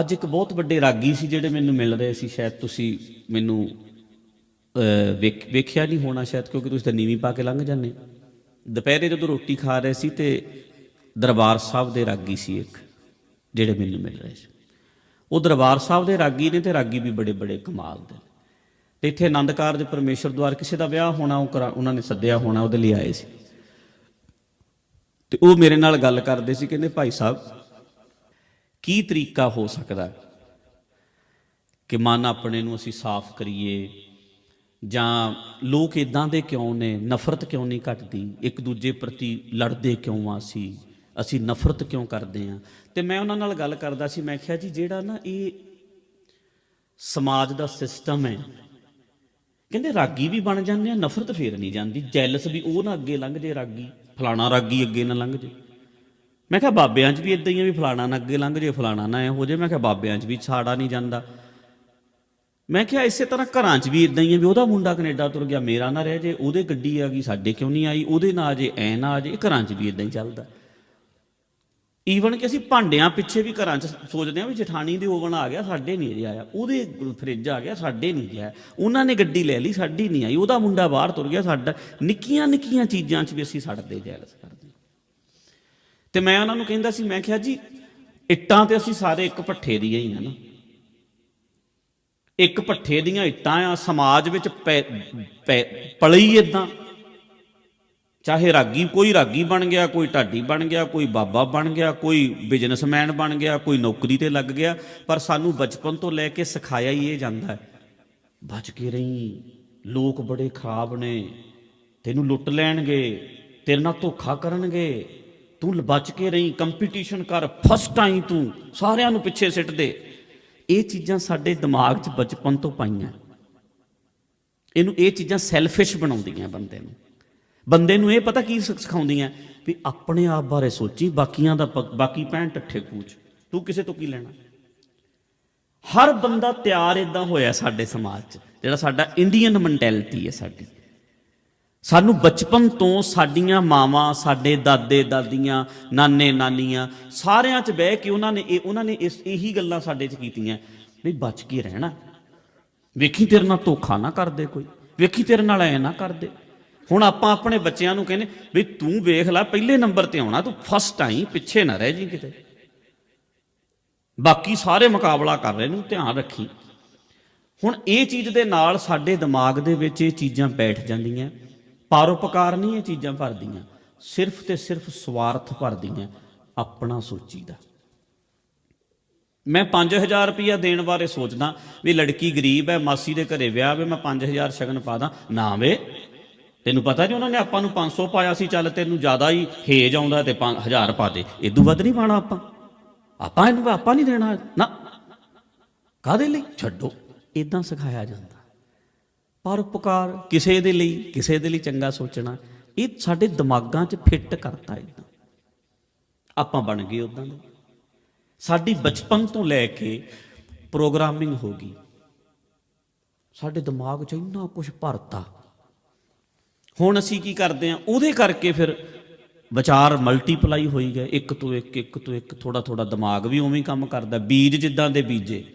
ਅੱਜ ਇੱਕ ਬਹੁਤ ਵੱਡੇ ਰਾਗੀ ਸੀ ਜਿਹੜੇ ਮੈਨੂੰ ਮਿਲ ਰਹੇ ਸੀ, ਸ਼ਾਇਦ ਤੁਸੀਂ ਮੈਨੂੰ ਵੇਖ- ਵੇਖਿਆ ਨਹੀਂ ਹੋਣਾ ਸ਼ਾਇਦ, ਕਿਉਂਕਿ ਤੁਸੀਂ ਤਾਂ ਨੀਵੀਂ ਪਾ ਕੇ ਲੰਘ ਜਾਂਦੇ ਦੁਪਹਿਰੇ ਜਦੋਂ ਰੋਟੀ ਖਾ ਰਹੇ ਸੀ ਤੇ ਦਰਬਾਰ ਸਾਹਿਬ ਦੇ ਰਾਗੀ ਸੀ ਇੱਕ, ਜਿਹੜੇ ਮੈਨੂੰ ਮਿਲ ਰਹੇ ਸੀ। ਉਹ ਦਰਬਾਰ ਸਾਹਿਬ ਦੇ ਰਾਗੀ ਨੇ ਤੇ ਰਾਗੀ ਵੀ ਬੜੇ ਬੜੇ ਕਮਾਲ ਦੇ ਨੇ। ਤੇ ਇੱਥੇ ਆਨੰਦ ਕਾਰਜ ਪਰਮੇਸ਼ਰ ਦੁਆਰ ਕਿਸੇ ਦਾ ਵਿਆਹ ਹੋਣਾ, ਉਹ ਕਰਾ- ਉਹਨਾਂ ਨੇ ਸੱਦਿਆ ਹੋਣਾ, ਉਹਦੇ ਲਈ ਆਏ ਸੀ। ਤੇ ਉਹ ਮੇਰੇ ਨਾਲ ਗੱਲ ਕਰਦੇ ਸੀ, ਕਹਿੰਦੇ, ਭਾਈ ਸਾਹਿਬ ਕੀ ਤਰੀਕਾ ਹੋ ਸਕਦਾ ਕਿ ਮਨ ਆਪਣੇ ਨੂੰ ਅਸੀਂ ਸਾਫ਼ ਕਰੀਏ ਜਾਂ ਲੋਕ ਇਦਾਂ ਦੇ ਕਿਉਂ ਨੇ? ਨਫ਼ਰਤ ਕਿਉਂ ਨਹੀਂ ਘਟਦੀ? ਇੱਕ ਦੂਜੇ ਪ੍ਰਤੀ ਲੜਦੇ ਕਿਉਂ ਆ ਅਸੀਂ? ਅਸੀਂ ਨਫ਼ਰਤ ਕਿਉਂ ਕਰਦੇ ਆ? ਤੇ ਮੈਂ ਉਹਨਾਂ ਨਾਲ ਗੱਲ ਕਰਦਾ ਸੀ, ਮੈਂ ਕਿਹਾ ਜੀ, ਜਿਹੜਾ ਨਾ ਇਹ ਸਮਾਜ ਦਾ ਸਿਸਟਮ ਹੈ, ਕਹਿੰਦੇ ਰਾਗੀ ਵੀ ਬਣ ਜਾਂਦੇ ਆ, ਨਫ਼ਰਤ ਫੇਰ ਨਹੀਂ ਜਾਂਦੀ। ਜੈਲਸ ਵੀ ਉਹ ਨਾ ਅੱਗੇ ਲੰਘ ਜੇ ਰਾਗੀ। ਫਲਾਣਾ ਰਾਗੀ ਅੱਗੇ ਨਾ ਲੰਘ ਜੇ। ਮੈਂ ਕਿਹਾ ਬਾਬਿਆਂ 'ਚ ਵੀ ਇਦਾਂ ਹੀ ਆ ਵੀ ਫਲਾਣਾ ਨਾ ਅੱਗੇ ਲੰਘ ਜੇ, ਫਲਾਣਾ ਨਾ ਹੋ ਜੇ। ਮੈਂ ਕਿਹਾ ਬਾਬਿਆਂ 'ਚ ਵੀ ਛਾੜਾ ਨਹੀਂ ਜਾਂਦਾ। ਮੈਂ ਕਿਹਾ ਇਸੇ ਤਰ੍ਹਾਂ ਘਰਾਂ 'ਚ ਵੀ ਇਦਾਂ ਹੀ ਆ ਵੀ ਉਹਦਾ ਮੁੰਡਾ ਕੈਨੇਡਾ ਤੁਰ ਗਿਆ, ਮੇਰਾ ਨਾ ਰਹਿ ਜੇ, ਉਹਦੇ ਗੱਡੀ ਆ ਗਈ, ਸਾਡੇ ਕਿਉਂ ਨਹੀਂ ਆਈ? ਉਹਦੇ ਨਾ ਆ ਜੇ, ਐ ਨਾ ਆ ਜੇ ਘਰਾਂ 'ਚ ਵੀ ਇਦਾਂ ਹੀ ਚੱਲਦਾ। ਈਵਨ ਕਿ ਅਸੀਂ ਭਾਂਡਿਆਂ ਪਿੱਛੇ ਵੀ ਘਰਾਂ 'ਚ ਸੋਚਦੇ ਆ ਵੀ ਜਠਾਣੀ ਦੇ ਓਵਨ ਆ ਗਿਆ, ਸਾਡੇ ਨਹੀਂ ਜੇ ਆਇਆ। ਉਹਦੇ ਫ੍ਰਿਜ ਆ ਗਿਆ, ਸਾਡੇ ਨਹੀਂ ਜੇ ਆਇਆ। ਉਹਨਾਂ ਨੇ ਗੱਡੀ ਲੈ ਲਈ, ਸਾਡੀ ਨਹੀਂ ਆਈ। ਉਹਦਾ ਮੁੰਡਾ ਬਾਹਰ ਤੁਰ ਗਿਆ, ਸਾਡਾ ਨਿੱਕੀਆਂ ਨਿੱਕੀਆਂ ਚੀਜ਼ਾਂ 'ਚ ਵੀ ਅਸੀਂ ਸੜਦੇ, ਜੈਲਸ ਕਰਦੇ। ਤੇ ਮੈਂ ਉਹਨਾਂ ਨੂੰ ਕਹਿੰਦਾ ਸੀ, ਮੈਂ ਕਿਹਾ ਜੀ, ਇੱਟਾਂ ਤੇ ਅਸੀਂ ਸਾਰੇ ਇੱਕ ਪੱਠੇ ਦੀਆਂ ਹੀ ਆ ਨਾ। ਇੱਕ ਪੱਠੇ ਦੀਆਂ ਇੱਟਾਂ ਆ, ਸਮਾਜ ਵਿੱਚ ਪੈ- ਪੈ- ਪਲੀ ਇਦਾਂ ਚਾਹੇ ਰਾਗੀ, ਕੋਈ ਰਾਗੀ ਬਣ ਗਿਆ, ਕੋਈ ਢਾਡੀ ਬਣ ਗਿਆ, ਕੋਈ ਬਾਬਾ ਬਣ ਗਿਆ, ਕੋਈ ਬਿਜ਼ਨਸਮੈਨ ਬਣ ਗਿਆ, ਕੋਈ ਨੌਕਰੀ ਤੇ ਲੱਗ ਗਿਆ, ਪਰ ਸਾਨੂੰ ਬਚਪਨ ਤੋਂ ਲੈ ਕੇ ਸਿਖਾਇਆ ਹੀ ਇਹ ਜਾਂਦਾ ਹੈ। ਬਚ ਕੇ ਰਹੀ, ਲੋਕ ਬੜੇ ਖਰਾਬ ਨੇ, ਤੈਨੂੰ ਲੁੱਟ ਲੈਣਗੇ, ਤੇਰੇ ਨਾਲ ਧੋਖਾ ਕਰਨਗੇ। ਤੂੰ ਬਚ ਕੇ ਰਹੀ ਕੰਪੀਟੀਸ਼ਨ ਕਰ ਫਸਟ ਟਾਈਮ ਤੂੰ, ਸਾਰਿਆਂ ਨੂੰ ਪਿੱਛੇ ਸਿੱਟ ਦੇ। ਇਹ ਚੀਜ਼ਾਂ ਸਾਡੇ ਦਿਮਾਗ 'ਚ ਬਚਪਨ ਤੋਂ ਪਾਈਆਂ। ਇਹਨੂੰ, ਇਹ ਚੀਜ਼ਾਂ ਸੈਲਫਿਸ਼ ਬਣਾਉਂਦੀਆਂ ਬੰਦੇ ਨੂੰ। ਬੰਦੇ ਨੂੰ ਇਹ ਪਤਾ ਕੀ ਸਿਖਾਉਂਦੀਆਂ, ਵੀ ਆਪਣੇ ਆਪ ਬਾਰੇ ਸੋਚੀ, ਬਾਕੀਆਂ ਦਾ ਬਾਕੀ ਪੈਣ ਟੱਠੇ ਕੂਚ। ਤੂੰ ਕਿਸੇ ਤੋਂ ਕੀ ਲੈਣਾ? ਹਰ ਬੰਦਾ ਤਿਆਰ ਇਦਾਂ ਹੋਇਆ ਸਾਡੇ ਸਮਾਜ 'ਚ, ਜਿਹੜਾ ਸਾਡਾ ਇੰਡੀਅਨ ਮੈਂਟੈਲਿਟੀ ਹੈ ਸਾਡੀ। ਸਾਨੂੰ ਬਚਪਨ ਤੋਂ ਸਾਡੀਆਂ ਮਾਵਾਂ, ਸਾਡੇ ਦਾਦੇ, ਦਾਦੀਆਂ, ਨਾਨੇ, ਨਾਨੀਆਂ ਸਾਰਿਆਂ 'ਚ ਬਹਿ ਕੇ ਉਹਨਾਂ ਨੇ ਇਹ, ਉਹਨਾਂ ਨੇ ਇਸ, ਇਹੀ ਗੱਲਾਂ ਸਾਡੇ 'ਚ ਕੀਤੀਆਂ। ਵੀ ਬਚ ਕੇ ਰਹਿਣਾ। ਵੇਖੀ ਤੇਰੇ ਨਾਲ ਧੋਖਾ ਨਾ ਕਰਦੇ ਕੋਈ। ਵੇਖੀ ਤੇਰੇ ਨਾਲ ਐ ਨਾ ਕਰਦੇ। ਹੁਣ ਆਪਾਂ ਆਪਣੇ ਬੱਚਿਆਂ ਨੂੰ ਕਹਿੰਦੇ, ਵੀ ਤੂੰ ਵੇਖ ਲੈ, ਪਹਿਲੇ ਨੰਬਰ ਤੇ ਆਉਣਾ, ਤੂੰ ਫਸਟ ਆਈ, ਪਿੱਛੇ ਨਾ ਰਹਿ ਜੀ ਕਿਤੇ। ਬਾਕੀ ਸਾਰੇ ਮੁਕਾਬਲਾ ਕਰ ਰਹੇ ਨੂੰ ਧਿਆਨ ਰੱਖੀ। ਹੁਣ ਇਹ ਚੀਜ਼ ਦੇ ਨਾਲ ਸਾਡੇ ਦਿਮਾਗ ਦੇ ਵਿੱਚ ਇਹ ਚੀਜ਼ਾਂ ਬੈਠ ਜਾਂਦੀਆਂ। ਪਰਉਪਕਾਰ ਨਹੀਂ ਇਹ ਚੀਜ਼ਾਂ ਭਰਦੀਆਂ। ਸਿਰਫ ਤੇ ਸਿਰਫ ਸਵਾਰਥ ਭਰਦੀਆਂ, ਆਪਣਾ ਸੋਚੀਦਾ ਮੈਂ 5000 ਰੁਪਇਆ ਦੇਣ ਬਾਰੇ ਸੋਚਦਾ ਵੀ ਲੜਕੀ ਗਰੀਬ ਹੈ, ਮਾਸੀ ਦੇ ਘਰੇ ਵਿਆਹ ਵੇ, ਮੈਂ 5000 ਸ਼ਗਨ ਪਾ ਦਾਂ। ਨਾ ਵੇ, ਤੈਨੂੰ ਪਤਾ ਜੀ ਉਹਨਾਂ ਨੇ ਆਪਾਂ ਨੂੰ 500 ਪਾਇਆ ਸੀ, ਚੱਲ ਤੈਨੂੰ ਜ਼ਿਆਦਾ ਹੀ ਹੇਜ ਆਉਂਦਾ ਤੇ 1000 ਪਾ ਦੇ। ਇਦੋਂ ਵੱਧ ਨਹੀਂ ਪਾਣਾ ਆਪਾਂ। ਆਪਾਂ ਇਹਨੂੰ ਆਪਾਂ ਨਹੀਂ ਦੇਣਾ। ਨਾ। ਕਾਦੇ ਲਈ? ਛੱਡੋ। ਇਦਾਂ ਸਿਖਾਇਆ ਜਾਂਦਾ। ਪਰਉਪਕਾਰ ਕਿਸੇ ਦੇ ਲਈ, ਕਿਸੇ ਦੇ ਲਈ ਚੰਗਾ ਸੋਚਣਾ, ਇਹ ਸਾਡੇ ਦਿਮਾਗਾਂ 'ਚ ਫਿੱਟ ਕਰਤਾ ਇਦਾਂ। ਆਪਾਂ ਬਣ ਗਏ ਉਦਾਂ ਦੇ। ਸਾਡੀ ਬਚਪਨ ਤੋਂ ਲੈ ਕੇ ਪ੍ਰੋਗਰਾਮਿੰਗ ਹੋ ਗਈ। ਸਾਡੇ ਦਿਮਾਗ 'ਚ ਇੰਨਾ ਕੁਝ ਭਰਤਾ। ਹੁਣ ਅਸੀਂ ਕੀ ਕਰਦੇ ਆ ਉਹਦੇ ਕਰਕੇ ਫਿਰ ਵਿਚਾਰ ਮਲਟੀਪਲਾਈ ਹੋਈ ਗਏ। ਇੱਕ ਤੋਂ ਇੱਕ ਇੱਕ ਤੋਂ ਇੱਕ ਥੋੜਾ ਥੋੜਾ ਦਿਮਾਗ ਵੀ ਉਵੇਂ ਹੀ ਕੰਮ ਕਰਦਾ। ਬੀਜ ਜਿੱਦਾਂ ਦੇ ਬੀਜੇ।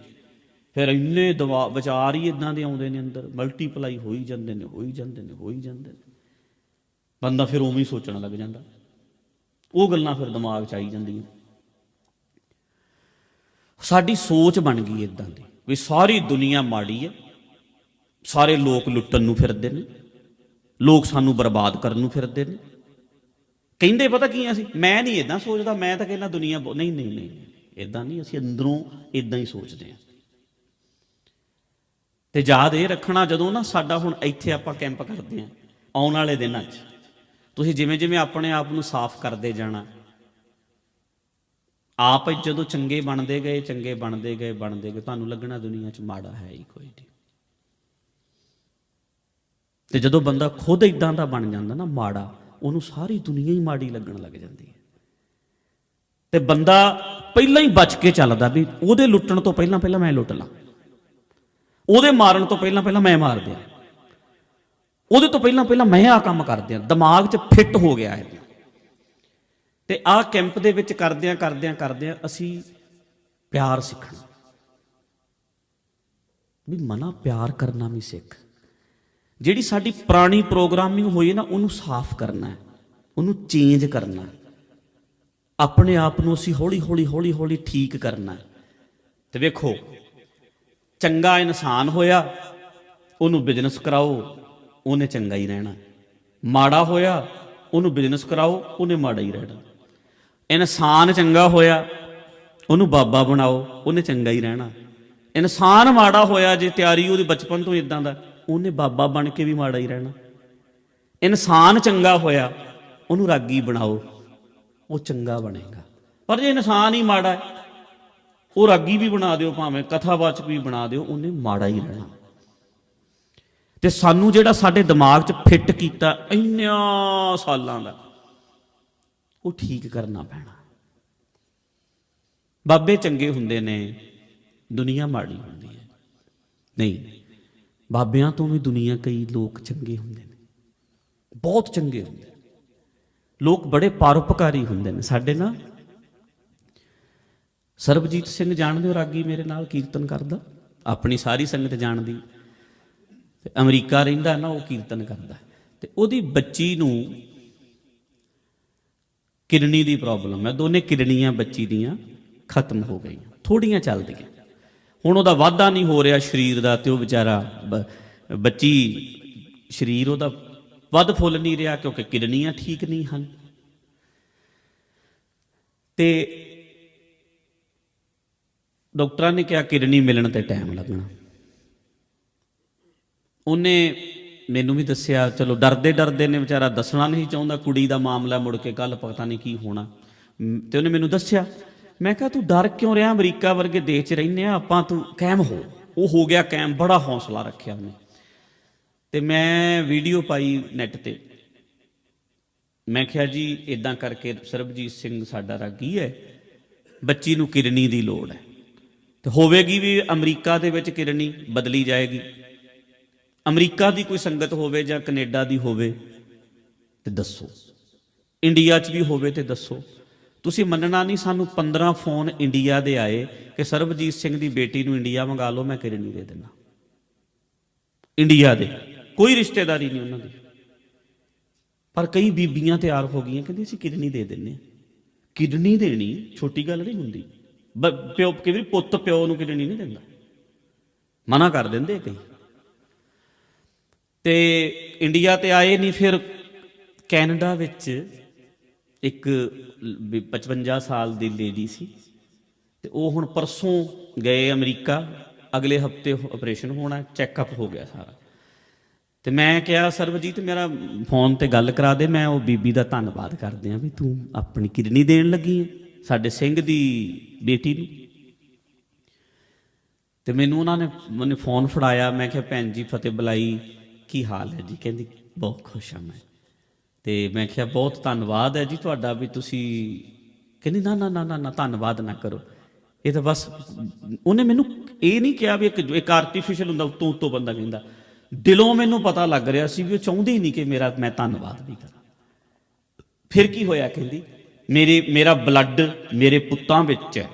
ਫਿਰ ਇੰਨੇ ਦਵਾ ਵਿਚਾਰ ਹੀ ਇਦਾਂ ਦੇ ਆਉਂਦੇ ਨੇ ਅੰਦਰ ਮਲਟੀਪਲਾਈ ਹੋਈ ਜਾਂਦੇ ਨੇ, ਹੋਈ ਜਾਂਦੇ ਨੇ, ਹੋਈ ਜਾਂਦੇ ਨੇ। ਬੰਦਾ ਫਿਰ ਉਵੇਂ ਹੀ ਸੋਚਣ ਲੱਗ ਜਾਂਦਾ। ਉਹ ਗੱਲਾਂ ਫਿਰ ਦਿਮਾਗ 'ਚ ਆਈ ਜਾਂਦੀਆਂ। ਸਾਡੀ ਸੋਚ ਬਣ ਗਈ ਇਦਾਂ ਦੀ, ਵੀ ਸਾਰੀ ਦੁਨੀਆ ਮਾੜੀ ਹੈ ਸਾਰੇ ਲੋਕ ਲੁੱਟਣ ਨੂੰ ਫਿਰਦੇ ਨੇ, ਲੋਕ ਸਾਨੂੰ ਬਰਬਾਦ ਕਰਨ ਨੂੰ ਫਿਰਦੇ ਨੇ। ਕਹਿੰਦੇ ਪਤਾ ਕੀ ਆ ਅਸੀਂ? ਮੈਂ ਨਹੀਂ ਇਦਾਂ ਸੋਚਦਾ, ਮੈਂ ਤਾਂ ਕਹਿੰਦਾ ਦੁਨੀਆ ਬਹੁ- ਨਹੀਂ ਨਹੀਂ ਨਹੀਂ ਇਦਾਂ ਨਹੀਂ ਅਸੀਂ ਅੰਦਰੋਂ ਇਦਾਂ ਹੀ ਸੋਚਦੇ ਹਾਂ ਤੇ ਯਾਦ ਇਹ ਰੱਖਣਾ ਜਦੋਂ ਨਾ ਸਾਡਾ ਹੁਣ ਇੱਥੇ ਆਪਾਂ ਕੈਂਪ ਕਰਦੇ ਹਾਂ, ਆਉਣ ਵਾਲੇ ਦਿਨਾਂ 'ਚ, ਤੁਸੀਂ ਜਿਵੇਂ ਜਿਵੇਂ ਆਪਣੇ ਆਪ ਨੂੰ ਸਾਫ਼ ਕਰਦੇ ਜਾਣਾ, ਆਪ ਜਦੋਂ ਚੰਗੇ ਬਣਦੇ ਗਏ, ਚੰਗੇ ਬਣਦੇ ਗਏ ਬਣਦੇ ਗਏ, ਤੁਹਾਨੂੰ ਲੱਗਣਾ ਦੁਨੀਆ 'ਚ ਮਾੜਾ ਹੈ ਹੀ ਕੋਈ ਨਹੀਂ। ਤੇ ਜਦੋਂ ਬੰਦਾ ਖੁਦ ਇਦਾਂ ਦਾ ਬਣ ਜਾਂਦਾ ਨਾ ਮਾੜਾ, ਉਹਨੂੰ ਸਾਰੀ ਦੁਨੀਆ ਹੀ ਮਾੜੀ ਲੱਗਣ ਲੱਗ ਜਾਂਦੀ ਹੈ। ਤੇ ਬੰਦਾ ਪਹਿਲਾਂ ਹੀ ਬਚ ਕੇ ਚੱਲਦਾ ਵੀ ਉਹਦੇ ਲੁੱਟਣ ਤੋਂ ਪਹਿਲਾਂ ਪਹਿਲਾਂ ਮੈਂ ਲੁੱਟ ਲਾਂ। ਉਹਦੇ ਮਾਰਨ ਤੋਂ ਪਹਿਲਾਂ ਪਹਿਲਾਂ ਮੈਂ ਮਾਰ ਦਿਆਂ। ਉਹਦੇ ਤੋਂ ਪਹਿਲਾਂ ਪਹਿਲਾਂ ਮੈਂ ਆ ਕੰਮ ਕਰ ਦਿਆਂ। ਦਿਮਾਗ 'ਚ ਫਿੱਟ ਹੋ ਗਿਆ ਹੈ ਤੇ ਆਹ ਕੈਂਪ ਦੇ ਵਿੱਚ ਕਰਦਿਆਂ ਕਰਦਿਆਂ ਕਰਦਿਆਂ ਅਸੀਂ ਪਿਆਰ ਸਿੱਖਣਾ। ਵੀ ਮਨਾ ਪਿਆਰ ਕਰਨਾ ਵੀ ਸਿੱਖ। ਜਿਹੜੀ ਸਾਡੀ ਪੁਰਾਣੀ ਪ੍ਰੋਗਰਾਮਿੰਗ ਹੋਈ ਨਾ, ਉਹਨੂੰ ਸਾਫ਼ ਕਰਨਾ ਹੈ। ਉਹਨੂੰ ਚੇਂਜ ਕਰਨਾ ਹੈ। ਆਪਣੇ ਆਪ ਨੂੰ ਅਸੀਂ ਹੌਲੀ ਹੌਲੀ ਹੌਲੀ ਹੌਲੀ ਠੀਕ ਕਰਨਾ ਹੈ। ਤੇ ਵੇਖੋ ਚੰਗਾ ਇਨਸਾਨ ਹੋਇਆ, ਉਹਨੂੰ ਬਿਜ਼ਨਸ ਕਰਾਓ, ਉਹਨੇ ਚੰਗਾ ਹੀ ਰਹਿਣਾ। ਮਾੜਾ ਹੋਇਆ, ਉਹਨੂੰ ਬਿਜ਼ਨਸ ਕਰਾਓ, ਉਹਨੇ ਮਾੜਾ ਹੀ ਰਹਿਣਾ। ਇਨਸਾਨ ਚੰਗਾ ਹੋਇਆ, ਉਹਨੂੰ ਬਾਬਾ ਬਣਾਓ, ਉਹਨੇ ਚੰਗਾ ਹੀ ਰਹਿਣਾ। ਇਨਸਾਨ ਮਾੜਾ ਹੋਇਆ, ਜੇ ਤਿਆਰੀ ਉਹਦੀ ਬਚਪਨ ਤੋਂ ਇਦਾਂ ਦਾ, ਉਹਨੇ ਬਾਬਾ ਬਣ ਕੇ ਵੀ ਮਾੜਾ ਹੀ ਰਹਿਣਾ। ਇਨਸਾਨ ਚੰਗਾ ਹੋਇਆ, ਉਹਨੂੰ ਰਾਗੀ ਬਣਾਓ, ਉਹ ਚੰਗਾ ਬਣੇਗਾ। ਪਰ ਜੇ ਇਨਸਾਨ ਹੀ ਮਾੜਾ ਹੈ ਉਹ ਰਾਗੀ ਵੀ ਬਣਾ ਦਿਓ ਭਾਵੇਂ, ਕਥਾਵਾਚਕ ਵੀ ਬਣਾ ਦਿਓ, ਉਹਨੇ ਮਾੜਾ ਹੀ ਰਹਿਣਾ। ਤੇ ਸਾਨੂੰ ਜਿਹੜਾ ਸਾਡੇ ਦਿਮਾਗ 'ਚ ਫਿੱਟ ਕੀਤਾ ਇੰਨਿਆਂ ਸਾਲਾਂ ਦਾ, ਉਹ ਠੀਕ ਕਰਨਾ ਪੈਣਾ। ਬਾਬੇ ਚੰਗੇ ਹੁੰਦੇ ਨੇ, ਦੁਨੀਆ ਮਾੜੀ ਹੁੰਦੀ ਹੈ। ਨਹੀਂ, ਬਾਬਿਆਂ ਤੋਂ ਵੀ ਦੁਨੀਆ ਕਈ ਲੋਕ ਚੰਗੇ ਹੁੰਦੇ ਨੇ। ਬਹੁਤ ਚੰਗੇ ਹੁੰਦੇ ਨੇ। ਲੋਕ ਬੜੇ ਪਰਉਪਕਾਰੀ ਹੁੰਦੇ ਨੇ। ਸਾਡੇ ਨਾਲ ਸਰਬਜੀਤ ਸਿੰਘ ਜਾਣਦੇ ਹੋ ਰਾਗੀ ਮੇਰੇ ਨਾਲ ਕੀਰਤਨ ਕਰਦਾ? ਆਪਣੀ ਸਾਰੀ ਸੰਗਤ ਜਾਣਦੀ। ਤੇ ਅਮਰੀਕਾ ਰਹਿੰਦਾ ਨਾ, ਉਹ ਕੀਰਤਨ ਕਰਦਾ। ਤੇ ਉਹਦੀ ਬੱਚੀ ਨੂੰ ਕਿਡਨੀ ਦੀ ਪ੍ਰੋਬਲਮ ਹੈ। ਦੋਨੇ ਕਿਡਨੀਆਂ ਬੱਚੀ ਦੀਆਂ ਖਤਮ ਹੋ ਗਈਆਂ। ਥੋੜੀਆਂ ਚੱਲਦੀਆਂ। ਹੁਣ ਉਹਦਾ ਵਾਧਾ ਨਹੀਂ ਹੋ ਰਿਹਾ ਸਰੀਰ ਦਾ ਤੇ ਉਹ ਵਿਚਾਰਾ ਬੱਚੀ, ਸਰੀਰ ਉਹਦਾ ਵੱਧ ਫੁੱਲ ਨਹੀਂ ਰਿਹਾ ਕਿਉਂਕਿ ਕਿਡਨੀਆਂ ਠੀਕ ਨਹੀਂ ਹਨ। ਤੇ ਡਾਕਟਰਾਂ ਨੇ ਕਿਹਾ ਕਿਡਨੀ ਮਿਲਣ ਤੇ ਟਾਈਮ ਲੱਗਣਾ। ਉਹਨੇ ਮੈਨੂੰ ਵੀ ਦੱਸਿਆ ਚਲੋ ਡਰਦੇ ਡਰਦੇ ਨੇ ਵਿਚਾਰਾ ਦੱਸਣਾ ਨਹੀਂ ਚਾਹੁੰਦਾ ਕੁੜੀ ਦਾ ਮਾਮਲਾ ਮੁੜ ਕੇ ਕੱਲ ਪਤਾ ਨਹੀਂ ਕੀ ਹੋਣਾ। ਮ, ਤੇ ਉਹਨੇ ਮੈਨੂੰ ਦੱਸਿਆ ਮੈਂ ਕਿਹਾ ਤੂੰ ਡਰ ਕਿਉਂ ਰਿਹਾ? ਅਮਰੀਕਾ ਵਰਗੇ ਦੇਸ਼ 'ਚ ਰਹਿੰਦੇ ਆ ਆਪਾਂ ਤੂੰ ਕਾਇਮ ਹੋ। ਉਹ ਹੋ ਗਿਆ ਕਾਇਮ ਬੜਾ ਹੌਸਲਾ ਰੱਖਿਆ ਉਹਨੇ। ਤੇ ਮੈਂ ਵੀਡੀਓ ਪਾਈ ਨੈਟ ਤੇ। ਮੈਂ ਕਿਹਾ ਜੀ ਇਦਾਂ ਕਰਕੇ ਸਰਬਜੀਤ ਸਿੰਘ ਸਾਡਾ ਰਾਗੀ ਹੈ ਬੱਚੀ ਨੂੰ ਕਿਰਨੀ ਦੀ ਲੋੜ ਹੈ। ਤੇ ਹੋਵੇਗੀ ਵੀ ਅਮਰੀਕਾ ਦੇ ਵਿੱਚ ਕਿਡਨੀ ਬਦਲੀ ਜਾਏਗੀ। ਅਮਰੀਕਾ ਦੀ ਕੋਈ ਸੰਗਤ ਹੋਵੇ ਜਾਂ ਕੈਨੇਡਾ ਦੀ ਹੋਵੇ ਤੇ ਦੱਸੋ। ਇੰਡੀਆ 'ਚ ਵੀ ਹੋਵੇ ਤੇ ਦੱਸੋ। ਤੁਸੀਂ ਮੰਨਣਾ ਨਹੀਂ ਸਾਨੂੰ 15 ਫੋਨ ਇੰਡੀਆ ਦੇ ਆਏ ਕਿ ਸਰਬਜੀਤ ਸਿੰਘ ਦੀ ਬੇਟੀ ਨੂੰ ਇੰਡੀਆ ਮੰਗਾ ਲਓ, ਮੈਂ ਕਿਡਨੀ ਦੇ ਦਿੰਦਾ। ਇੰਡੀਆ ਦੇ। ਕੋਈ ਰਿਸ਼ਤੇਦਾਰੀ ਨਹੀਂ ਉਹਨਾਂ ਦੀ। ਪਰ ਕਈ ਬੀਬੀਆਂ ਤਿਆਰ ਹੋ ਗਈਆਂ, ਕਹਿੰਦੀ ਅਸੀਂ ਕਿਡਨੀ ਦੇ ਦਿੰਨੇ ਕਿਡਨੀ ਦੇਣੀ, ਛੋਟੀ ਗੱਲ ਨਹੀਂ ਹੁੰਦੀ। ਪਿਓ ਕਈ ਵਾਰੀ ਪੁੱਤ ਪਿਓ ਨੂੰ ਕਿਡਨੀ ਨਹੀਂ ਦਿੰਦਾ। ਮਨਾ ਕਰ ਦਿੰਦੇ ਕਈ। ਤੇ ਇੰਡੀਆ ਤੇ ਆਏ ਨਹੀਂ, ਫਿਰ ਕੈਨੇਡਾ ਵਿੱਚ ਇੱਕ ਲ- 55 ਸਾਲ ਦੀ ਲੇਡੀ ਸੀ, ਤੇ ਉਹ ਹੁਣ ਪਰਸੋਂ ਗਏ ਅਮਰੀਕਾ। ਅਗਲੇ ਹਫ਼ਤੇ ਆਪਰੇਸ਼ਨ ਹੋਣਾ, ਚੈੱਕਅਪ ਹੋ ਗਿਆ ਸਾਰਾ। ਤੇ ਮੈਂ ਕਿਹਾ, ਸਰਬਜੀਤ, ਮੇਰਾ ਫੋਨ ਤੇ ਗੱਲ ਕਰਾ ਦੇ, ਮੈਂ ਉਹ ਬੀਬੀ ਦਾ ਧੰਨਵਾਦ ਕਰਦੇ ਆ ਵੀ ਤੂੰ ਆਪਣੀ ਕਿਡਨੀ ਦੇਣ ਲੱਗੀ ਹੈ। ਸਾਡੇ ਸਿੰਘ ਦੀ ਬੇਟੀ ਨੂੰ। ਤੇ ਮੈਨੂੰ ਉਹਨਾਂ ਨੇ ਮੈਨੂੰ ਫੋਨ ਫੜਾਇਆ, ਮੈਂ ਕਿਹਾ, ਭੈਣ ਜੀ, ਫਤਿਹ ਬੁਲਾਈ, ਕੀ ਹਾਲ ਹੈ ਜੀ? ਕਹਿੰਦੀ, ਬਹੁਤ ਖੁਸ਼ ਹਾਂ ਮੈਂ। ਤੇ ਮੈਂ ਕਿਹਾ, ਬਹੁਤ ਧੰਨਵਾਦ ਹੈ ਜੀ ਤੁਹਾਡਾ ਵੀ ਤੁਸੀਂ ਕਹਿੰਦੀ, ਨਾ ਨਾ ਨਾ ਨਾ ਧੰਨਵਾਦ ਨਾ ਕਰੋ। ਇਹ ਤਾਂ ਬਸ, ਉਹਨੇ ਮੈਨੂੰ ਇਹ ਨਹੀਂ ਕਿਹਾ ਵੀ ਇੱਕ ਇੱਕ ਆਰਟੀਫੀਸ਼ੀਅਲ ਹੁੰਦਾ ਉਤੋਂ ਉਤੋਂ ਬੰਦਾ ਕਹਿੰਦਾ। ਦਿਲੋਂ ਮੈਨੂੰ ਪਤਾ ਲੱਗ ਰਿਹਾ ਸੀ ਵੀ ਉਹ ਚਾਹੁੰਦੀ ਨਹੀਂ ਕਿ ਮੇਰਾ, ਮੈਂ ਧੰਨਵਾਦ ਵੀ ਕਰਾਂ। ਫਿਰ ਕੀ ਹੋਇਆ, ਕਹਿੰਦੀ ਮੇਰੇ ਮੇਰਾ ਬਲੱਡ ਮੇਰੇ ਪੁੱਤਾਂ ਵਿੱਚ ਹੈ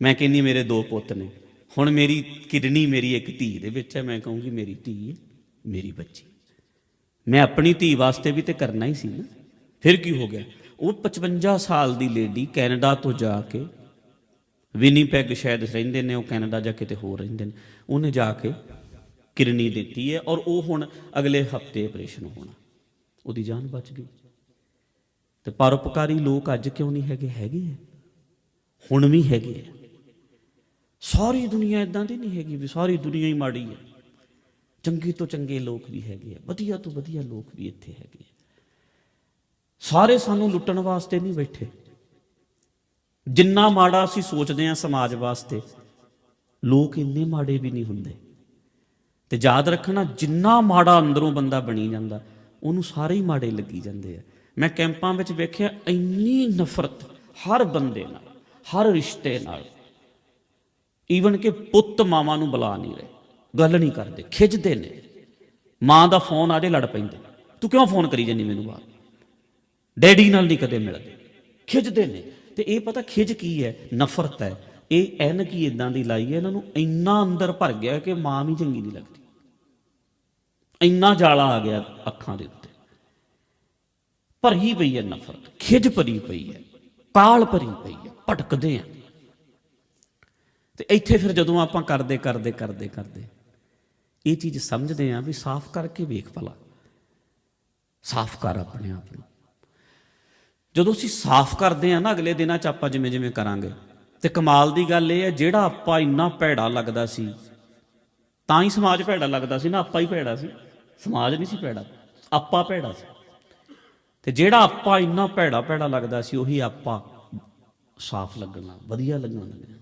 ਮੈਂ ਕਹਿੰਦੀ ਮੇਰੇ ਦੋ ਪੁੱਤ ਨੇ ਹੁਣ ਮੇਰੀ ਕਿਡਨੀ ਮੇਰੀ ਇੱਕ ਧੀ ਦੇ ਵਿੱਚ ਹੈ ਮੈਂ ਕਹੂੰਗੀ ਮੇਰੀ ਧੀ ਹੈ ਮੇਰੀ ਬੱਚੀ ਮੈਂ ਆਪਣੀ ਧੀ ਵਾਸਤੇ ਵੀ ਤੇ ਕਰਨਾ ਹੀ ਸੀ ਨਾ ਫਿਰ ਕੀ ਹੋ ਗਿਆ ਉਹ 55 ਸਾਲ ਦੀ ਲੇਡੀ ਕੈਨੇਡਾ ਤੋਂ ਜਾ ਕੇ ਵਿਨੀਪੈਗ ਸ਼ਾਇਦ ਰਹਿੰਦੇ ਨੇ ਉਹ ਕੈਨੇਡਾ ਜਾਂ ਕਿਤੇ ਹੋਰ ਰਹਿੰਦੇ ਨੇ ਉਹਨੇ ਜਾ ਕੇ ਕਿਡਨੀ ਦਿੱਤੀ ਹੈ ਔਰ ਉਹ ਹੁਣ ਅਗਲੇ ਹਫ਼ਤੇ ਆਪਰੇਸ਼ਨ ਹੋਣਾ ਉਹਦੀ ਜਾਨ ਬਚ ਗਈ ਤੇ ਪਰਉਪਕਾਰੀ ਲੋਕ ਅੱਜ ਕਿਉਂ ਨਹੀਂ ਹੈਗੇ? ਹੈਗੇ ਆ। ਹੁਣ ਵੀ ਹੈਗੇ ਆ। ਸਾਰੀ ਦੁਨੀਆ ਇਦਾਂ ਦੀ ਨਹੀਂ ਹੈਗੀ ਵੀ ਸਾਰੀ ਦੁਨੀਆ ਹੀ ਮਾੜੀ ਹੈ ਚੰਗੇ ਤੋਂ ਚੰਗੇ ਲੋਕ ਵੀ ਹੈਗੇ ਆ, ਵਧੀਆ ਤੋਂ ਵਧੀਆ ਲੋਕ ਵੀ ਇੱਥੇ ਹੈਗੇ ਆ। ਸਾਰੇ ਸਾਨੂੰ ਲੁੱਟਣ ਵਾਸਤੇ ਨਹੀਂ ਬੈਠੇ। ਜਿੰਨਾ ਮਾੜਾ ਅਸੀਂ ਸੋਚਦੇ ਹਾਂ ਸਮਾਜ ਵਾਸਤੇ, ਲੋਕ ਇੰਨੇ ਮਾੜੇ ਵੀ ਨਹੀਂ ਹੁੰਦੇ। ਤੇ ਯਾਦ ਰੱਖਣਾ, ਜਿੰਨਾ ਮਾੜਾ ਅੰਦਰੋਂ ਬੰਦਾ ਬਣੀ ਜਾਂਦਾ, ਉਹਨੂੰ ਸਾਰੇ ਹੀ ਮਾੜੇ ਲੱਗੀ ਜਾਂਦੇ ਆ। ਮੈਂ ਕੈਂਪਾਂ ਵਿੱਚ ਵੇਖਿਆ ਇੰਨੀ ਨਫ਼ਰਤ ਹਰ ਬੰਦੇ ਨਾਲ, ਹਰ ਰਿਸ਼ਤੇ ਨਾਲ। ਈਵਨ ਕਿ ਪੁੱਤ ਮਾਵਾਂ ਨੂੰ ਬੁਲਾ ਨਹੀਂ ਰਹੇ, ਗੱਲ ਨਹੀਂ ਕਰਦੇ, ਖਿੱਚਦੇ ਨੇ। ਮਾਂ ਦਾ ਫੋਨ ਆ ਜੇ ਲੜ ਪੈਂਦੇ ਤੂੰ ਕਿਉਂ ਫੋਨ ਕਰੀ ਜਾਂਦੀ ਮੈਨੂੰ ਬਾਹਰ? ਡੈਡੀ ਨਾਲ ਨਹੀਂ ਕਦੇ ਮਿਲਦੇ। ਖਿੱਚਦੇ ਨੇ। ਤੇ ਇਹ ਪਤਾ ਖਿੱਚ ਕੀ ਹੈ? ਨਫ਼ਰਤ ਹੈ। ਇਹ ਐਨਕ ਹੀ ਇਦਾਂ ਦੀ ਲਾਈ ਹੈ, ਇਹਨਾਂ ਨੂੰ ਇੰਨਾ ਅੰਦਰ ਭਰ ਗਿਆ ਕਿ ਮਾਂ ਵੀ ਚੰਗੀ ਨਹੀਂ ਲੱਗਦੀ। ਇੰਨਾ ਜਾਲਾ ਆ ਗਿਆ ਅੱਖਾਂ ਦੇ ਉੱਤੇ। ਭਰੀ ਪਈ ਹੈ ਨਫ਼ਰਤ ਖਿਜ ਭਰੀ ਪਈ ਹੈ, ਕਾਲ ਭਰੀ ਪਈ ਹੈ, ਭਟਕਦੇ ਆ ਤੇ ਇੱਥੇ ਫਿਰ ਜਦੋਂ ਆਪਾਂ ਕਰਦੇ ਕਰਦੇ ਕਰਦੇ ਕਰਦੇ, ਇਹ ਚੀਜ਼ ਸਮਝਦੇ ਆ ਵੀ ਸਾਫ਼ ਕਰਕੇ ਵੇਖ ਭਲਾ। ਸਾਫ਼ ਕਰ ਆਪਣੇ ਆਪ ਨੂੰ। ਜਦੋਂ ਅਸੀਂ ਸਾਫ਼ ਕਰਦੇ ਆ ਨਾ, ਅਗਲੇ ਦਿਨਾਂ 'ਚ ਆਪਾਂ ਜਿਵੇਂ ਜਿਵੇਂ ਕਰਾਂਗੇ। ਤੇ ਕਮਾਲ ਦੀ ਗੱਲ ਇਹ ਹੈ, ਜਿਹੜਾ ਆਪਾਂ ਇੰਨਾ ਭੈੜਾ ਲੱਗਦਾ ਸੀ, ਤਾਂ ਹੀ ਸਮਾਜ ਭੈੜਾ ਲੱਗਦਾ ਸੀ ਨਾ, ਆਪਾਂ ਹੀ ਭੈੜਾ ਸੀ। ਸਮਾਜ ਨਹੀਂ ਸੀ ਭੈੜਾ, ਆਪਾਂ ਭੈੜਾ ਸੀ। ਤੇ ਜਿਹੜਾ ਆਪਾਂ ਇੰਨਾ ਭੈੜਾ ਭੈੜਾ ਲੱਗਦਾ ਸੀ, ਉਹੀ ਆਪਾਂ ਸਾਫ਼ ਲੱਗਣਾ, ਵਧੀਆ ਲੱਗਣ ਲੱਗਿਆ